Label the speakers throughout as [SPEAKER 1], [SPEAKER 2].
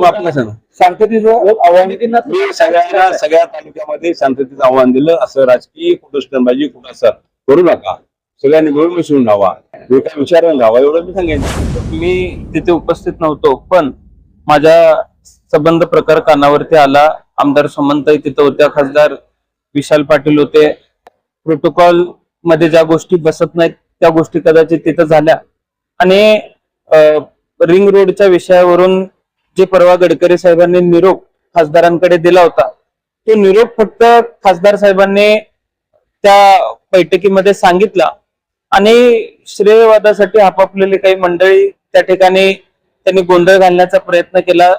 [SPEAKER 1] त्यामुळे आपण
[SPEAKER 2] शांततेचं आव्हान
[SPEAKER 1] मी सगळ्यांना सगळ्या तालुक्यामध्ये शांततेचं आव्हान दिलं. असं राजकीय कुठं कुठं असं करू नका. सगळ्यांनी मिळून मिसळून राहावा. काय विचारून राहावा एवढं मी सांगेन
[SPEAKER 3] मी तिथे उपस्थित नव्हतो पण माझ्या संबंध प्रकार कानावरती आला. आमदार सुमनताई तिथे होत्या खासदार विशाल पाटील होते. प्रोटोकॉलमध्ये ज्या गोष्टी बसत नाहीत त्या गोष्टी कदाचित तिथं झाल्या. आणि रिंग रोडच्या विषयावरून जे परवा गडकरी साहेबांनी निरोप खासदारांकडे दिला होता तो निरोप फक्त खासदार साहेबांनी त्या बैठकीमध्ये सांगितला. आणि श्रेयवादासाठी आपापलेली काही मंडळी त्या ठिकाणी त्यांनी गोंधळ घालण्याचा प्रयत्न केला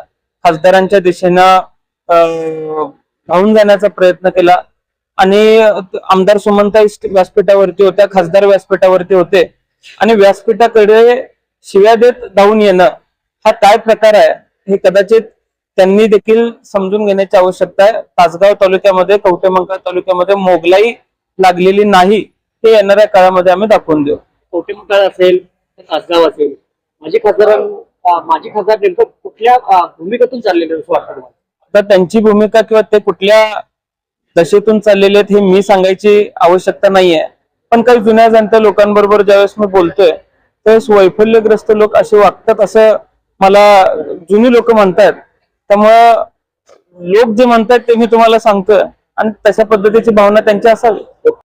[SPEAKER 3] खासदारांच्या दिशेनं अं, धावून जाण्याचा प्रयत्न केला. आणि आमदार सुमंता व्यासपीठावरती होत्या खासदार व्यासपीठावरती होते. आणि व्यासपीठाकडे शिव्या देत धावून येणं हा काय प्रकार आहे? हे कदाचित त्यांनी देखील समजून घेण्याची आवश्यकता आहे. तासगाव तालुक्यामध्ये कवटेमंकाळ तालुक्यामध्ये मोगलाई लागलेली नाही. हे येणाऱ्या काळामध्ये आम्ही दाखवून देऊ.
[SPEAKER 4] कवटेमंकाळ असेल तासगाव असेल. माझी खासदार माझी खासदार नेमकं कुठल्या भूमिकेतून चाललेले?
[SPEAKER 3] आता त्यांची भूमिका किंवा ते कुठल्या दशेतून चाललेले आहेत हे मी सांगायची आवश्यकता नाहीये. पण काही जुन्या जाणत्या लोकांबरोबर ज्यावेळेस मी बोलतोय त्यावेळेस वैफल्यग्रस्त लोक असे वागतात असं मला जुनी लोक म्हणतात त्यामुळं लोक जे म्हणतात ते मी तुम्हाला सांगतोय. आणि तशा पद्धतीची भावना त्यांची असावी.